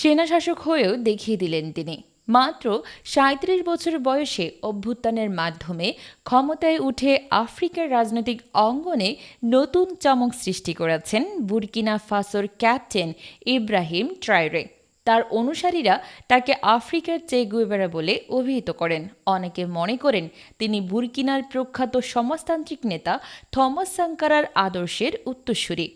সেনাশাসক হয়েও দেখিয়ে দিলেন তিনি। মাত্র সাঁত্রিশ বছর বয়সে অভ্যুত্থানের মাধ্যমে ক্ষমতায় উঠে আফ্রিকার রাজনৈতিক অঙ্গনে নতুন চমক সৃষ্টি করেছেন বুরকিনা ফাসোর ক্যাপ্টেন ইব্রাহিম ট্রাইরে তার অনুসারীরা তাকে আফ্রিকার চে গুয়েবেরা বলে অভিহিত করেন। অনেকে মনে করেন তিনি বুরকিনার প্রখ্যাত সমাজতান্ত্রিক নেতা থমাস সাঙ্কারার আদর্শের উত্তরসূরি।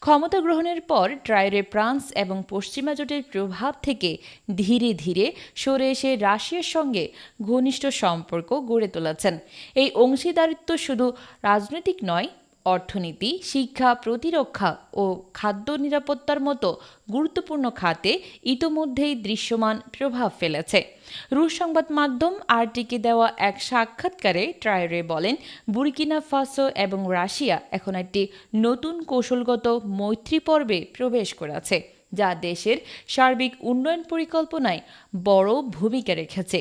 ক্ষমতা গ্রহণের পর ট্রায়রে ফ্রান্স এবং পশ্চিমা জোটের প্রভাব থেকে ধীরে ধীরে সরে এসে রাশিয়ার সঙ্গে ঘনিষ্ঠ সম্পর্ক গড়ে তুলেছেন এই অংশীদারিত্ব শুধু রাজনৈতিক নয় অর্থনীতি, শিক্ষা, প্রতিরক্ষা ও খাদ্য নিরাপত্তার মতো গুরুত্বপূর্ণ খাতে ইতোমধ্যেই দৃশ্যমান প্রভাব ফেলেছে। রুশ সংবাদ মাধ্যম আরটিকে দেওয়া এক সাক্ষাৎকারে ট্রায়ারে বলেন, বুরকিনা ফাসো এবং রাশিয়া এখন একটি নতুন কৌশলগত মৈত্রী পর্বে প্রবেশ করেছে, যা দেশের সার্বিক উন্নয়ন পরিকল্পনায় বড় ভূমিকা রেখেছে।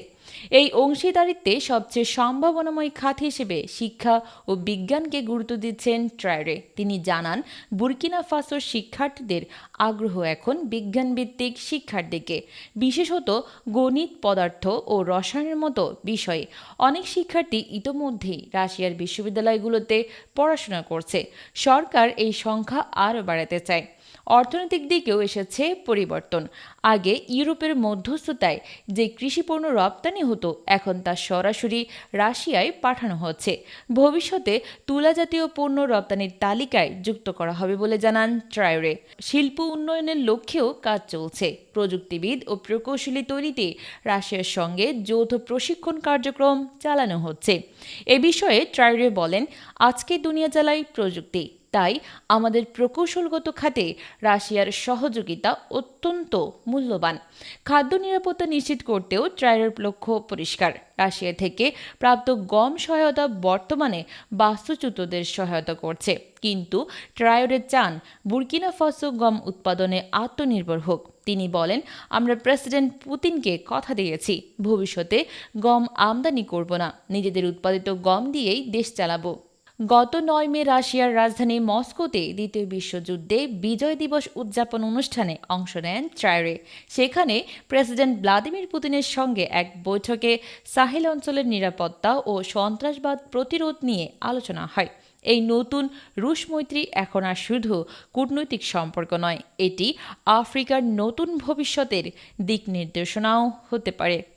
এই অংশীদারিত্বে সবচেয়ে সম্ভাবনাময় খাত হিসেবে শিক্ষা ও বিজ্ঞানকে গুরুত্ব দিচ্ছেন ট্রায়ারে। তিনি জানান, বুরকিনা ফাসোর শিক্ষার্থীদের আগ্রহ এখন বিজ্ঞানভিত্তিক শিক্ষার দিকে। বিশেষত গণিত, পদার্থ ও রসায়নের মতো বিষয়ে অনেক শিক্ষার্থী ইতোমধ্যেই রাশিয়ার বিশ্ববিদ্যালয়গুলোতে পড়াশোনা করছে। সরকার এই সংখ্যা আরও বাড়াতে চায়। অর্থনৈতিক দিকেও এসেছে পরিবর্তন। আগে ইউরোপের মধ্যস্থতায় যে কৃষিপণ্য রপ্তানি হতো, এখন তা সরাসরি রাশিয়ায় পাঠানো হচ্ছে। ভবিষ্যতে তুলা জাতীয় পণ্য রপ্তানির তালিকায় যুক্ত করা হবে বলে জানান ট্রায়রে। শিল্প উন্নয়নের লক্ষ্যেও কাজ চলছে। প্রযুক্তিবিদ ও প্রকৌশলী তৈরিতে রাশিয়ার সঙ্গে যৌথ প্রশিক্ষণ কার্যক্রম চালানো হচ্ছে। এ বিষয়ে ট্রায়রে বলেন, আজকে দুনিয়া জ্বালাই প্রযুক্তি। তাই আমাদের প্রকৌশলগত খাতে রাশিয়ার সহযোগিতা অত্যন্ত মূল্যবান। খাদ্য নিরাপত্তা নিশ্চিত করতেও ট্রায়ারের লক্ষ্য পরিষ্কার। রাশিয়া থেকে প্রাপ্ত গম সহায়তা বর্তমানে বাস্তুচ্যুতদের সহায়তা করছে। কিন্তু ট্রায়রে চান বুর্কিনা ফাসো গম উৎপাদনে আত্মনির্ভর হোক। তিনি বলেন, আমরা প্রেসিডেন্ট পুতিনকে কথা দিয়েছি, ভবিষ্যতে গম আমদানি করব না। নিজেদের উৎপাদিত গম দিয়েই দেশ চালাবো। গত নয় মে রাশিয়ার রাজধানী মস্কোতে দ্বিতীয় বিশ্বযুদ্ধে বিজয় দিবস উদযাপন অনুষ্ঠানে অংশ নেন ট্রায়রে সেখানে প্রেসিডেন্ট ভ্লাদিমির পুতিনের সঙ্গে এক বৈঠকে সাহেল অঞ্চলের নিরাপত্তা ও সন্ত্রাসবাদ প্রতিরোধ নিয়ে আলোচনা হয়। এই নতুন রুশ মৈত্রী এখন আর শুধু কূটনৈতিক সম্পর্ক নয়, এটি আফ্রিকার নতুন ভবিষ্যতের দিক নির্দেশনাও হতে পারে।